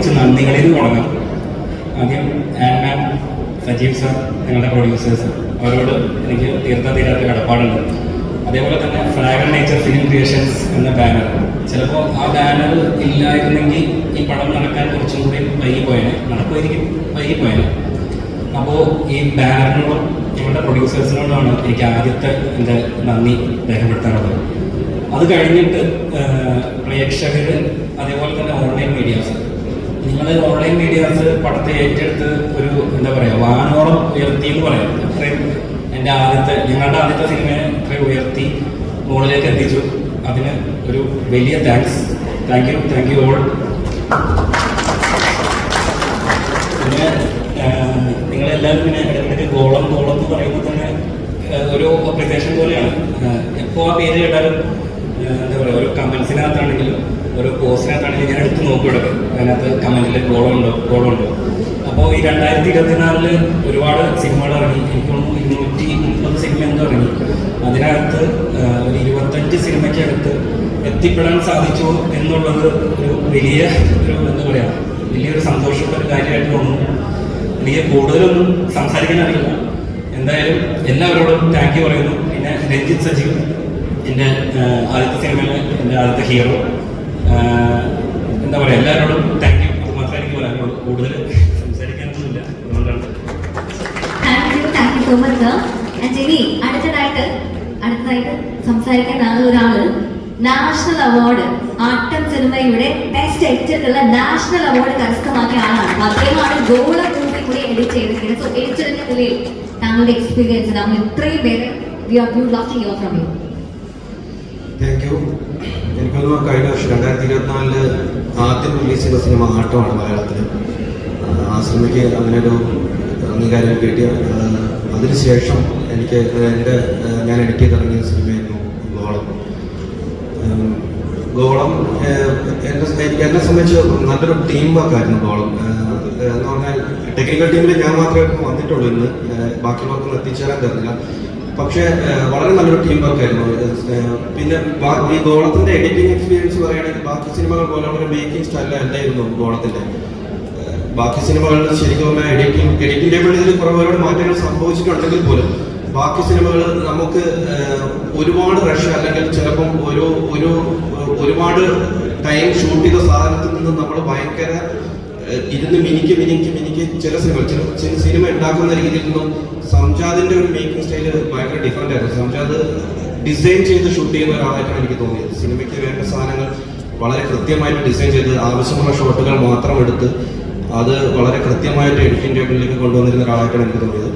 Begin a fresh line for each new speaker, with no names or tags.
കുറച്ച് നന്ദികളിൽ തുടങ്ങാം ആദ്യം ആൻഡ്മാൻ സജീവ് സാർ ഞങ്ങളുടെ പ്രൊഡ്യൂസേഴ്സ് അവരോട് എനിക്ക് തീർത്ഥ തീരാത്ത കടപ്പാടുണ്ട്. അതേപോലെ തന്നെ ഫ്ലാഗൺ നേച്ചർ ഫിലിം ക്രിയേഷൻസ് എന്ന ബാനർ ചിലപ്പോൾ ആ ബാനർ ഇല്ലായിരുന്നെങ്കിൽ ഈ പടം നടക്കാൻ കുറച്ചും കൂടി വൈകിപ്പോയേനെ. നടക്കുമായിരിക്കും വൈകിപ്പോയേനെ. അപ്പോൾ ഈ ബാനറിനോടും ഞങ്ങളുടെ പ്രൊഡ്യൂസേഴ്സിനോടാണ് എനിക്ക് ആദ്യത്തെ എന്റെ നന്ദി രേഖപ്പെടുത്താനുള്ളത് അത് കഴിഞ്ഞിട്ട് പ്രേക്ഷകർ അതേപോലെ തന്നെ ഓൺലൈൻ മീഡിയാസ് നിങ്ങൾ ഓൺലൈൻ മീഡിയാസ് പടത്തെ ഏറ്റെടുത്ത് ഒരു എന്താ പറയുക വാനോളം ഉയർത്തി എന്ന് പറയാം. അത്രയും എന്റെ ആദ്യത്തെ ഞങ്ങളുടെ ആദ്യത്തെ സിനിമയെ അത്രയും ഉയർത്തി മുകളിലേക്ക് എത്തിച്ചു. അതിന് ഒരു വലിയ thanks thank you thank you all പിന്നെ നിങ്ങളെല്ലാവരും പിന്നെ ഇടയ്ക്കിടയ്ക്ക് ഗോളം ഗോളം എന്ന് പറയുമ്പോൾ തന്നെ ഒരു അപ്ലിക്കേഷൻ പോലെയാണ്. എപ്പോൾ ആ പേര് കേട്ടാലും എന്താ പറയുക ഒരു കമൻസിനകത്താണെങ്കിലും ഒരു പോസ്റ്റിനകത്താണെങ്കിലും ഞാൻ എടുത്ത് നോക്കിയിടും അതിനകത്ത് കമന്റിൽ ഗോളുണ്ടോ? ഗോളുണ്ടോ? അപ്പോൾ ഈ രണ്ടായിരത്തി ഇരുപത്തിനാലിൽ ഒരുപാട് സിനിമകൾ ഇറങ്ങി. എനിക്ക് തോന്നുന്നു ഇരുന്നൂറ്റി മുപ്പത് സിനിമ എന്തോ ഇറങ്ങി. അതിനകത്ത് ഒരു ഇരുപത്തഞ്ച് സിനിമയ്ക്കകത്ത് എത്തിപ്പെടാൻ സാധിച്ചു എന്നുള്ളത് ഒരു വലിയ ഒരു എന്താ പറയുക വലിയൊരു സന്തോഷമുള്ള ഒരു കാര്യമായിട്ട് തോന്നുന്നു. എനിക്ക് കൂടുതലൊന്നും സംസാരിക്കാൻ എന്തായാലും എല്ലാവരോടും താങ്ക് യു പറയുന്നു. പിന്നെ രഞ്ജിത്ത് സജീവ് എന്റെ ആദ്യത്തെ സിനിമയിലെ എന്റെ ആദ്യത്തെ ഹീറോ എന്താ പറയുക എല്ലാവരോടും താങ്ക് യു അത് എനിക്ക് പറയാനുള്ളൂ കൂടുതൽ സംസാരിക്കാനൊന്നുമില്ല. അതുകൊണ്ടാണ്.
സോ മച്ച് സർ അടുത്തതായിട്ട് അടുത്തതായിട്ട് സംസാരിക്കാൻ ആളുള്ള ഒരാൾ. നാഷണൽ അവാർഡ് ആട്ടം സിനിമയുടെ ബെസ്റ്റ് എഡിറ്റർക്കുള്ള നാഷണൽ അവാർഡ് കരസ്ഥമാക്കിയ ആളാണ്. അദ്ദേഹമാണ് ഗോള മൂവി കൂടി എഡിറ്റ് ചെയ്തിരിക്കുന്നത്. സോ എഡിറ്ററിന്റെ നിലയിൽ താങ്കളുടെ എക്സ്പീരിയൻസ് നമ്മൾ ഇത്രയും പേര് we are you love to from you
thank you എനിക്കൊന്ന് കഴിഞ്ഞ വർഷം രണ്ടായിരത്തി ഇരുപത്തിനാലിൽ ആദ്യം റിലീസ് ചെയ്ത സിനിമ ആട്ടമാണ് മലയാളത്തിൽ ആ സിനിമയ്ക്ക് അങ്ങനെ ഒരു അംഗീകാരം കിട്ടിയ അതിനുശേഷം എനിക്ക് എന്റെ ഞാൻ എഡിറ്റ് തുടങ്ങിയ സിനിമയായിരുന്നു ഗോളം. ഗോളം എന്നെ എനിക്ക് എന്നെ സംബന്ധിച്ച് നല്ലൊരു ടീം വർക്കായിരുന്നു ഗോളം. എന്ന് പറഞ്ഞാൽ ടെക്നിക്കൽ ടീമിൽ ഞാൻ മാത്രമേ വന്നിട്ടുള്ളൂ ഇന്ന്. ബാക്കി ബാക്കിയുള്ളവർക്കൊന്നും എത്തിച്ചേരാൻ തരുന്നില്ല പക്ഷേ വളരെ നല്ലൊരു ടീം വർക്ക് ആയിരുന്നു പിന്നെ ഈ ഗോളത്തിന്റെ എഡിറ്റിംഗ് എക്സ്പീരിയൻസ് പറയുകയാണെങ്കിൽ ബാക്കി സിനിമകൾ പോലെ ഒരു മേക്കിംഗ് സ്റ്റൈൽ അല്ലായിരുന്നു ഗോളത്തിന്റെ. ബാക്കി സിനിമകളിൽ ശരിക്കും പറഞ്ഞാൽ എഡിറ്റിംഗ് എഡിറ്റിംഗ് ടേബിളിൽ ഇതിൽ കുറേ മാറ്റങ്ങൾ സംഭവിച്ചിട്ടുണ്ടെങ്കിൽ പോലും ബാക്കി സിനിമകൾ നമുക്ക് ഒരുപാട് റഷ് അല്ലെങ്കിൽ ചിലപ്പം ഒരു ഒരു ഒരുപാട് ടൈം ഷൂട്ട് ചെയ്ത സാധനത്തിൽ നിന്ന് നമ്മൾ ഭയങ്കര ഇരുന്ന് മിനിക്ക് മിനിക്ക് മിനിക്ക് ചില സിനിമ ചില ചില സിനിമ ഉണ്ടാക്കുന്ന രീതിയിൽ നിന്നും സംജാദിന്റെ ഒരു മേക്കിംഗ് സ്റ്റൈൽ ഭയങ്കര ഡിഫറെന്റ് ആയിരുന്നു. സംജാദ് ഡിസൈൻ ചെയ്ത് ഷൂട്ട് ചെയ്യുന്ന ഒരാളായിട്ടാണ് എനിക്ക് തോന്നിയത്. സിനിമയ്ക്ക് വേണ്ട സാധനങ്ങൾ വളരെ കൃത്യമായിട്ട് ഡിസൈൻ ചെയ്ത് ആവശ്യമുള്ള ഷോട്ടുകൾ മാത്രം എടുത്ത് അത് വളരെ കൃത്യമായിട്ട് എഡിറ്റിംഗ് ടേബിളിലേക്ക് കൊണ്ടുവന്നിരുന്ന ഒരാളായിട്ടാണ് എനിക്ക് തോന്നിയത്.